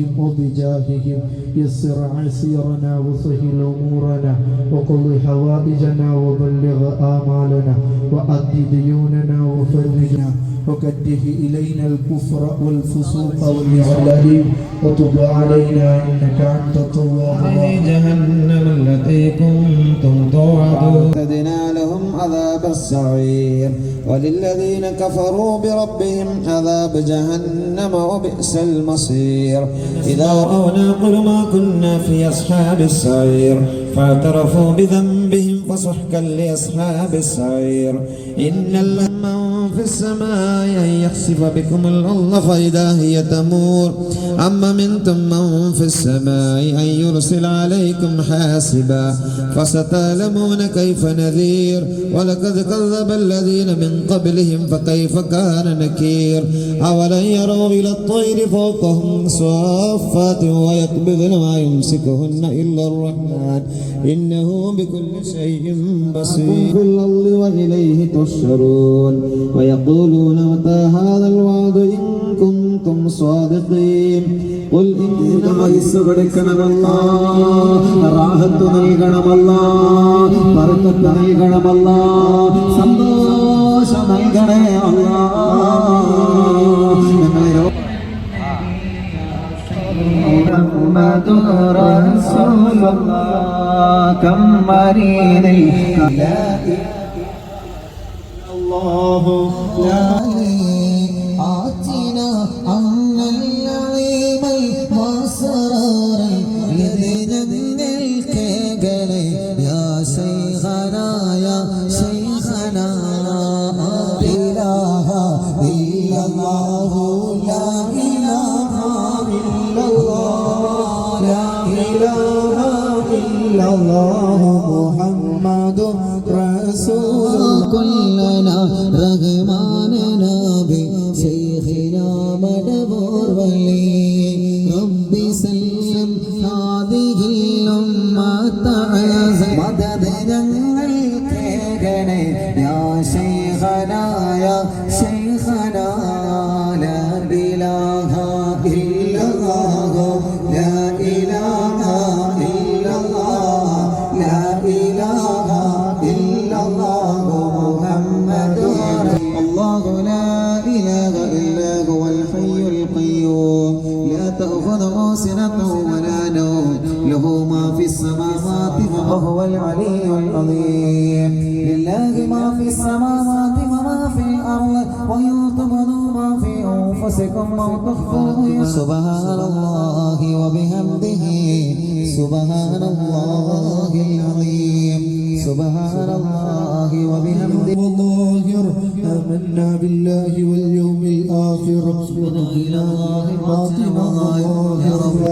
بهم وبجاههم يسر عسيرنا وسهل أمورنا وقل حوائجنا وبلغ آمالنا وأد ديوننا وفرجنا وكده إلينا الكفر والفسوق والإعلان وتب علينا إنك أنت التواب جهنم التي كنتم توعدون. عذاب السعير. وللذين كفروا بربهم عذاب جهنم وبئس المصير. إذا رأونا قل ما كنا في أصحاب السعير فاعترفوا بذنبهم فسحقا لأصحاب السعير. إن من في السماء أن يخسف بكم الأرض فإذا هي تمور. أما منتم من في السماء أن يرسل عليكم حاسبا. فستعلمون كيف نذير. ولقد كذب الذين من قبلهم فكيف كان نكير. أولن يروا إلى الطير فوقهم صافات ويقبضن ما يمسكهن إلا الرحمن. إنه بكل شيء بهم بصير في الأرض وإليه تحشرون ويقولون متى هذا الوعد إن كنتم صادقين قل إنما يسقدكنا الله راحة نبى الله بركة نبى الله আমারে റഹ്മാനനാബി ശൈഖിനാമടവോർ വലി റബ്ബി സല്ലം ഹാദിഹില്ലും മാതാസ മദദ് ഞങ്ങൾ കേകണേ യാ ശൈഖനായ ശൈഖനാ ലാ ഇലാഹ ഇല്ലല്ലാഹു ലാ ഇലാഹ وهو العلي العظيم. لله ما في السماوات وما في الأرض وإن تبدوا ما في أنفسكم أو تخفوه سبحان الله وبحمده. سبحان الله العظيم. سبحان الله وبحمده. وظاهر. آمنا بالله واليوم الآخر. ودخلنا باطن يا رب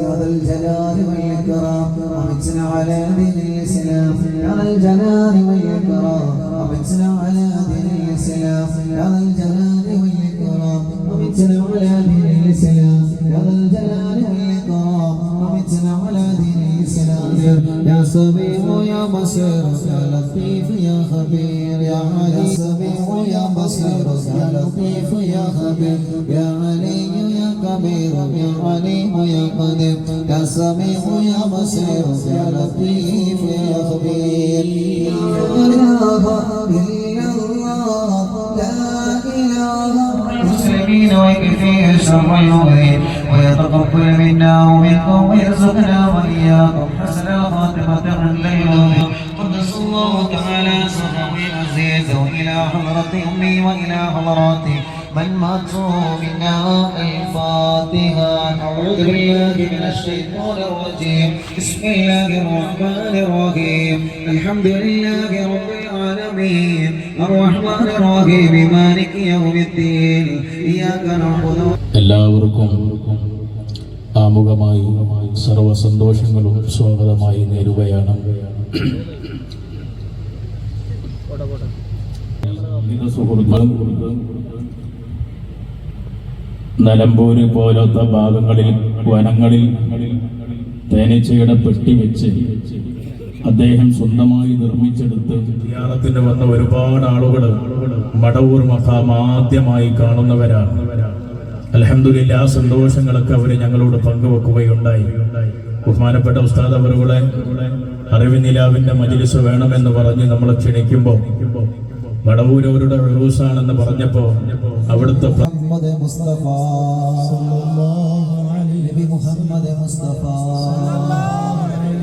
يا ذا الجلال والإكرام. أمتنا على ذا الجلال والإكرام أمتنا على دين الإسلام. يا ذا الجلال والإكرام أمتنا على دين الإسلام. يا ذا الجلال والإكرام أمتنا على دين الإسلام. يا سميع يا بصير يا لطيف يا خبير. يا علي يا سميع يا بصير يا لطيف يا خبير. يا علي يا كبير يا عليم يا قدير يا سميع يا بصير يا لطيف يا خبير. لا إله الله لا إله المسلمين ويكفيه شر المؤذين ويتقبل منا ومنكم ويرزقنا وإياكم. حسن عند يوم قدس الله تعالى سره العزيز وإلى حضرة أمي وإلى حضرات من ماتوا منا الفاتحة أعوذ بالله من الشيطان الرجيم بسم الله الرحمن الرحيم الحمد لله رب العالمين الرحمن الرحيم مالك يوم الدين إياك نعبد എല്ലാവർക്കും ആമുഖമായി സർവസന്തോഷങ്ങളും സ്വാഗതമായി നേരുകയാണ് ഇത് സുഹൃത്തുക്കളും നിലമ്പൂര് പോലത്തെ ഭാഗങ്ങളിൽ വനങ്ങളിൽ തേനീച്ചയുടെ പെട്ടി വെച്ച് അദ്ദേഹം സ്വന്തമായി നിർമ്മിച്ചെടുത്ത് സിയാറത്തിന് വന്ന ഒരുപാട് ആളുകൾ മടവൂർ മഹാം ആദ്യമായി കാണുന്നവരാണ്. അലഹമില്ല ആ സന്തോഷങ്ങളൊക്കെ അവർ ഞങ്ങളോട് പങ്കുവെക്കുകയുണ്ടായി. ബഹുമാനപ്പെട്ട ഉസ്താദ് അവരുകളെ അറിവിനിലാവിന്റെ മജിലിസ് വേണമെന്ന് പറഞ്ഞ് നമ്മളെ ക്ഷണിക്കുമ്പോൾ മടവൂരവരുടെ ഉറൂസാണെന്ന് പറഞ്ഞപ്പോ അവിടുത്തെ മുഹമ്മദ് മുസ്തഫ. നബി മുസ്തഫ.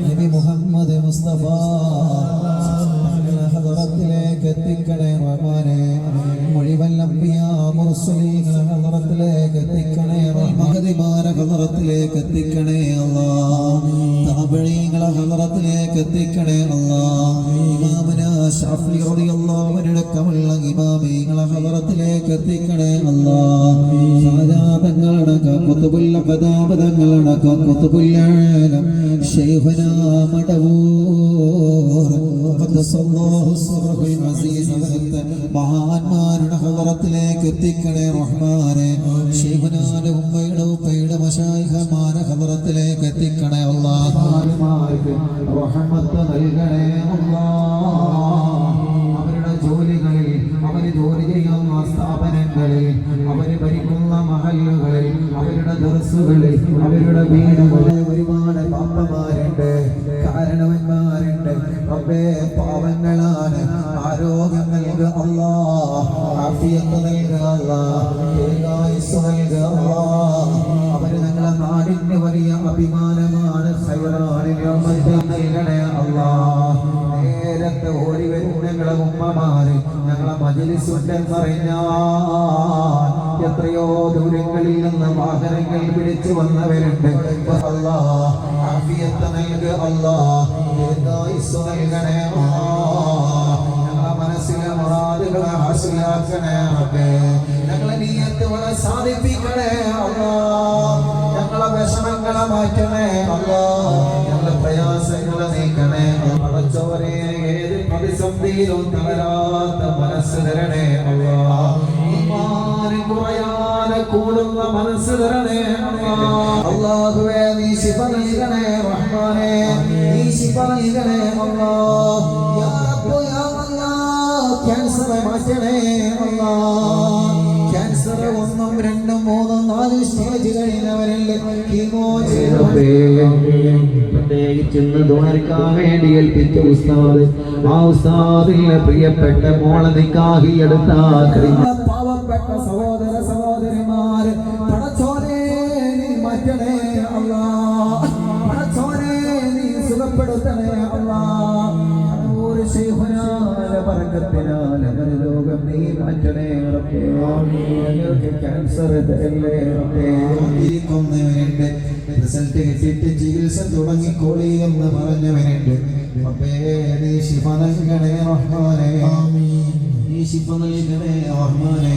നബി മുസ്തഫ. എത്തിക്കണേ റഹ്മാനെ. മുഴുവൻ അമ്പിയ എത്തിക്കണേ എത്തിക്കണേ അല്ലാ എത്തിക്കണേ അല്ലാ സാജാതങ്ങളടക്കം കുത്തുബുല്ല കഥാപതങ്ങളടക്കം കുത്തുബുല്ലാലം ശൈഖുനാ മടവൂർ. ഖദ്ദസല്ലാഹു സിറഹുൽ അസീസ് അവരത്തെ മഹാന്മാരുടെ ഹദറത്തിലേക്ക് എത്തിക്കണേ റഹ്മാനെ. ശൈഖുനാന്റെ ഉമ്മയുടെ ഉപ്പയുടെ മശായിഖമാരെ ഹദറത്തിലേക്ക് എത്തിക്കണേ അല്ലാഹ് റഹ്മത്ത് നൽകണേ മജിലിസുണ്ടെന്നറിഞ്ഞാൽ എത്രയോ ദൂരങ്ങളിൽ നിന്ന് വാഹനങ്ങൾ പിടിച്ചു വന്നവരുണ്ട്. മനസ്സിലെ ഞങ്ങളെ സാധിപ്പിക്കണേ അല്ലാ ഞങ്ങളെ വിഷമങ്ങളെ മാറ്റണേ അല്ലാ പ്രതിസന്ധിയിലും തളരാത്ത മനസ്സ് തരണേ ഈമാന് കുറയാതെ കൂടുന്ന മനസ്സ് തരണേ അള്ളാഹുവേ നീ ശിഫ നൽകണേ റഹ്മാനേ. നീ ശിഫ നൽകണേ അല്ലാഹ് ക്യാൻസറെ മാറ്റണേ അല്ലാ ക്യാൻസർ ഒന്നും രണ്ടും മൂന്നും നാലും സ്റ്റേജ് കഴിഞ്ഞവരിൽ കീമോ പ്രത്യേകിച്ച് ഇന്ന് ദ്വാരക്കാൻ വേണ്ടി ഏൽപ്പിച്ച ഉസ്താദ് ആ ഉസ്താദിലെ പ്രിയപ്പെട്ട മോളെ നിക്കാഹി എടുത്ത പാവപ്പെട്ട സഹോദര മാറ്റണേ തുടങ്ങി റിസൾട്ട് കിട്ടിയിട്ട് ചികിത്സ തുടങ്ങിക്കോളി എന്ന് പറഞ്ഞവനുണ്ട്. നീ ശിഫ നൽകണേ ഈ നീ ശിഫ നൽകണേ റഹ്മാനേ.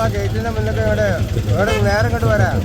വാ ഗേറ്റിന്റെ മുന്നൊക്കെ ഇവിടെ ഇവിടെ നേരെ കണ്ടു വരാം.